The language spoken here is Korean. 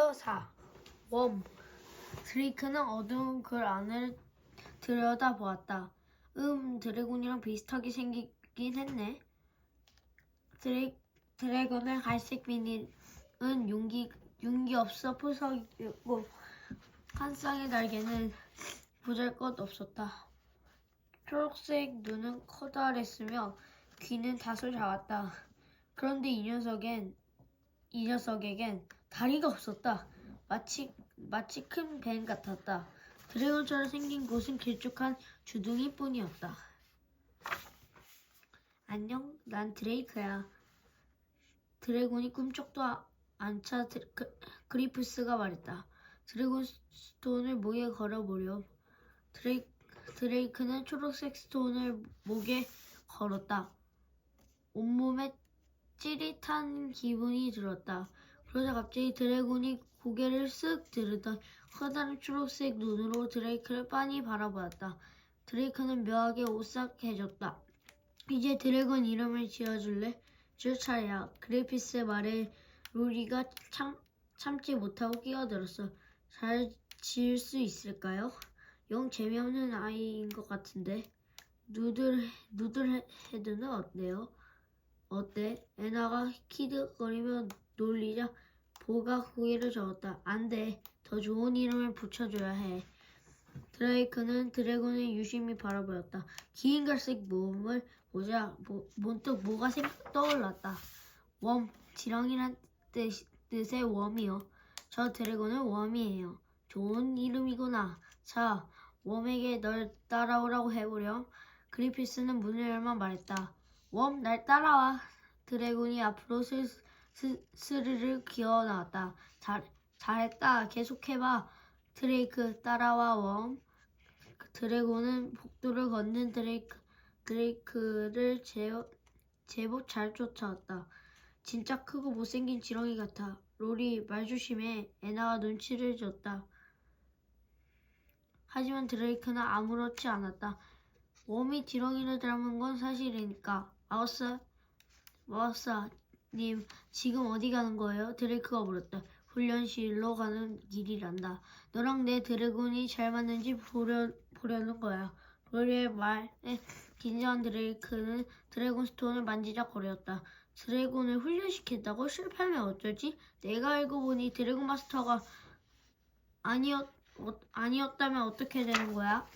챕터 4웜 드레이크는 어두운 글 안을 들여다보았다. 음, 드래곤이랑 비슷하게 생기긴 했네. 드레, 드래곤의 갈색 비닐은 용기, 용기 없어 푸석이고 한 쌍의 날개는 보잘것 없었다. 초록색 눈은 커다랬으며 귀는 다소 작았다. 그런데 이 녀석엔 이 녀석에겐 다리가 없었다. 마치 마치 큰 뱀 같았다. 드래곤처럼 생긴 곳은 길쭉한 주둥이뿐이었다. 안녕, 난 드레이크야. 드래곤이 꿈쩍도 드, 그, 그리프스가 말했다. 드래곤 스톤을 목에 걸어보렴. 드레이, 드레이크는 초록색 스톤을 목에 걸었다. 온몸에 찌릿한 기분이 들었다. 그러자 갑자기 드래곤이 고개를 쓱 들었던 커다란 초록색 눈으로 드레이크를 빤히 바라보았다. 드레이크는 묘하게 오싹해졌다. 이제 드래곤 이름을 지어줄래? 줄 차례야. 그레이피스의 말에 로리가 참, 참지 못하고 끼어들었어. 잘 지을 수 있을까요? 영 재미없는 아이인 것 같은데. 누들, 누들헤드는 어때요? 어때? 애나가 키득거리며 놀리자 보가 고개를 저었다. 안 돼. 더 좋은 이름을 붙여줘야 해. 드레이크는 드래곤을 유심히 바라보았다. 긴 갈색 몸을 보자 뭐, 문득 뭐가 생각 떠올랐다. 웜, 지렁이란 뜻, 뜻의 웜이요. 저 드래곤은 웜이에요. 좋은 이름이구나. 자, 웜에게 널 따라오라고 해보렴. 그리피스는 문을 열만 말했다. 웜, 날 따라와. 드래곤이 앞으로 스, 스, 스르르 기어 나왔다. 잘, 잘했다. 계속해봐. 드레이크, 따라와, 웜. 드래곤은 복도를 걷는 드레이크, 드레이크를 제, 제법 잘 쫓아왔다. 진짜 크고 못생긴 지렁이 같아. 로리, 말 조심해. 애나가 눈치를 줬다. 하지만 드레이크는 아무렇지 않았다. 웜이 지렁이를 닮은 건 사실이니까. 아우스, 마우스, 님, 지금 어디 가는 거예요? 드레이크가 물었다. 훈련실로 가는 길이란다. 너랑 내 드래곤이 잘 맞는지 보려, 보려는 거야. 로리의 말에 긴장한 드레이크는 드래곤 스톤을 만지작 거렸다. 드래곤을 훈련시킨다고 실패하면 어쩌지? 내가 알고 보니 드래곤 마스터가 아니었, 어, 아니었다면 어떻게 되는 거야?